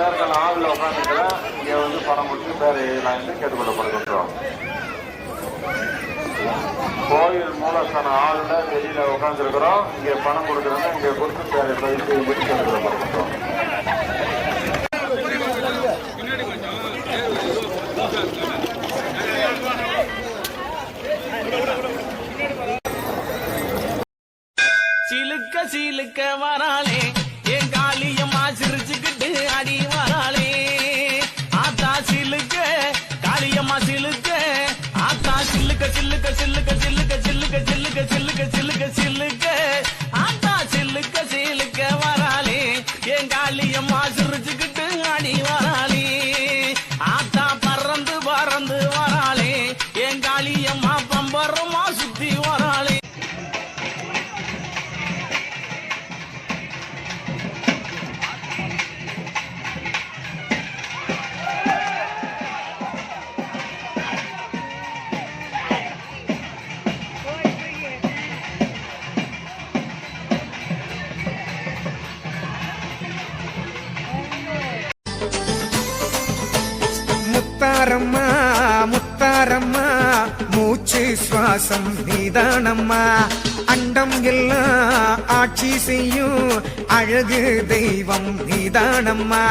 உட்காந்துக்கிறேன் இங்கே வந்து பணம் கொடுத்து பேர் நான் வந்து கேட்டுக்கொள்ளப்படுகின்றோம் கோயில் மூலஸ்தான ஆளுநர் வெளியில உட்காந்துருக்கிறோம் இங்கே பணம் கொடுக்குறாங்க இங்கே கொடுத்து பேரை பதிவு செய்யும்படி கேட்டுக்கொள்ளப்படுகின்றோம் சிலுக்க சிலுக்க வராளே என் காளியம்மா முத்தாரம்மா முத்தாரம்மா மூச்சு சுவாசம் நீதானம்மா. அண்டம் எல்லாம் ஆட்சி செய்யும் அழகு தெய்வம் நீதானம்மா.